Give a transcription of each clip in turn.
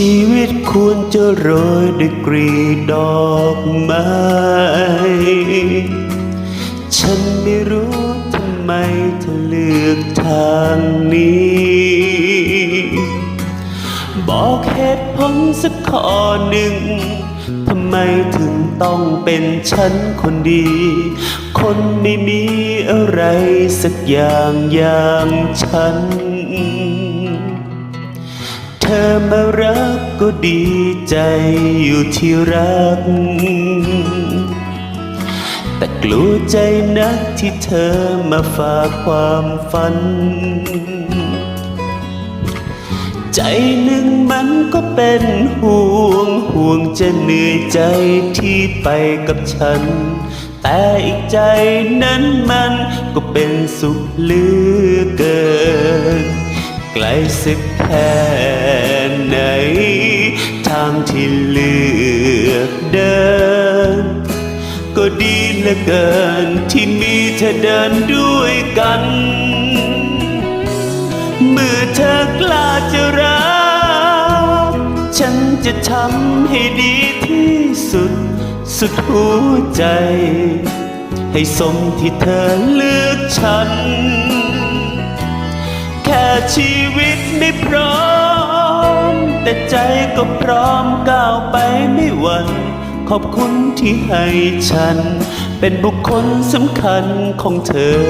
ชีวิตควรจะโรยด้วยกรีดดอกไม้ฉันไม่รู้ทำไมเธอเลือกทางนี้ บอกเหตุผลสักข้อหนึ่งทำไมถึงต้องเป็นฉันคนดี คนไม่มีอะไรสักอย่างอย่างฉัน เธอมารักก็ดีใจอยู่ที่รัก แต่กลัวใจนักที่เธอมาฝากความฝัน ใจหนึ่งมันก็เป็นห่วงห่วงจะเหนื่อยใจที่ไปกับฉัน แต่อีกใจนั้นมันก็เป็นสุขเหลือเกิน ไกลสักแค่ไหน ทางที่เลือกเดิน ก็ดีเหลือเกินที่มีเธอเดินด้วยกัน เมื่อเธอกล้าจะรัก ฉันจะทำให้ดีที่สุด สุดหัวใจ ให้สมที่เธอเลือกฉัน ค่ชีวิตไม่พร้อม แต่ใจก็พร้อมก้าวไปไม่หวั่นขอบคุณที่ให้ฉัน เป็นบุคคลสำคัญของเธอ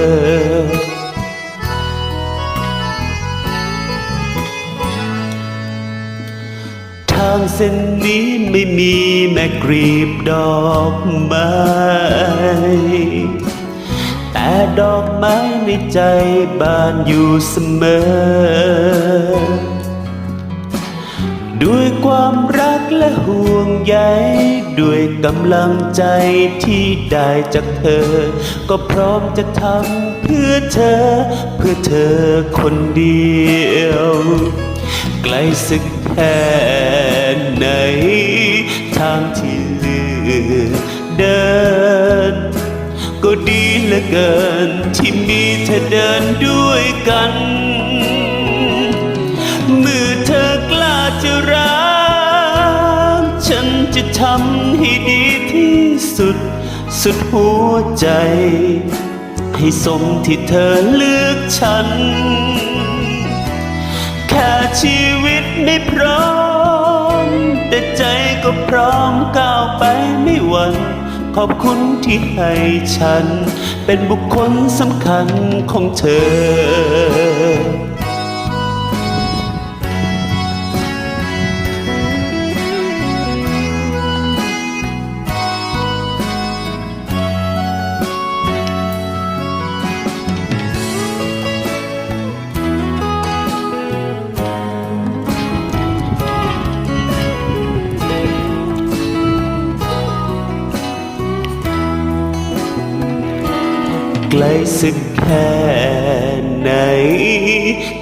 ทางเส้นนี้ไม่มีแม่กรีบดอกไม้ แต่ดอกไม้ในใจบานอยู่เสมอ ด้วยความรักและห่วงใย ด้วยกำลังใจที่ได้จากเธอ ก็พร้อมจะทำเพื่อเธอ เพื่อเธอคนเดียว ไกลสักแค่ ลือเกิน ที่มีเธอเดินด้วยกันเมื่อเธอกล้าจะรัก ฉันจะทำให้ดีที่สุด สุดหัวใจ ให้สมที่เธอเลือกฉัน แค่ชีวิตไม่พร้อม แต่ใจก็พร้อมก้าวไปไม่หวั่น ขอบคุณที่ให้ฉัน เป็นบุคคลสำคัญของเธอ ไกลสักแค่ไหน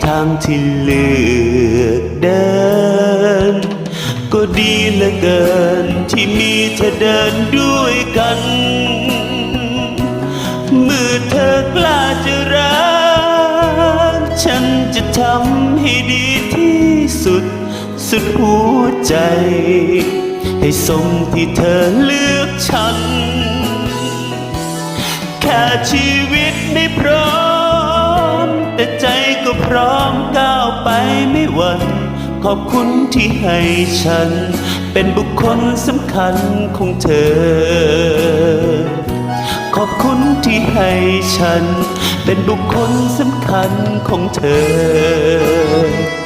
ทางที่เลือกเดิน ก็ดีเหลือเกินที่มีเธอเดินด้วยกัน เมื่อเธอกล้าจะรัก ฉันจะทำให้ดีที่สุด สุดหัวใจ ให้สมที่เธอเลือกฉัน ชีวิตไม่พร้อม แต่ใจก็พร้อมก้าวไปไม่หวั่นขอบคุณที่ให้ฉัน เป็นบุคคลสำคัญของเธอ ขอบคุณที่ให้ฉัน เป็นบุคคลสำคัญของเธอ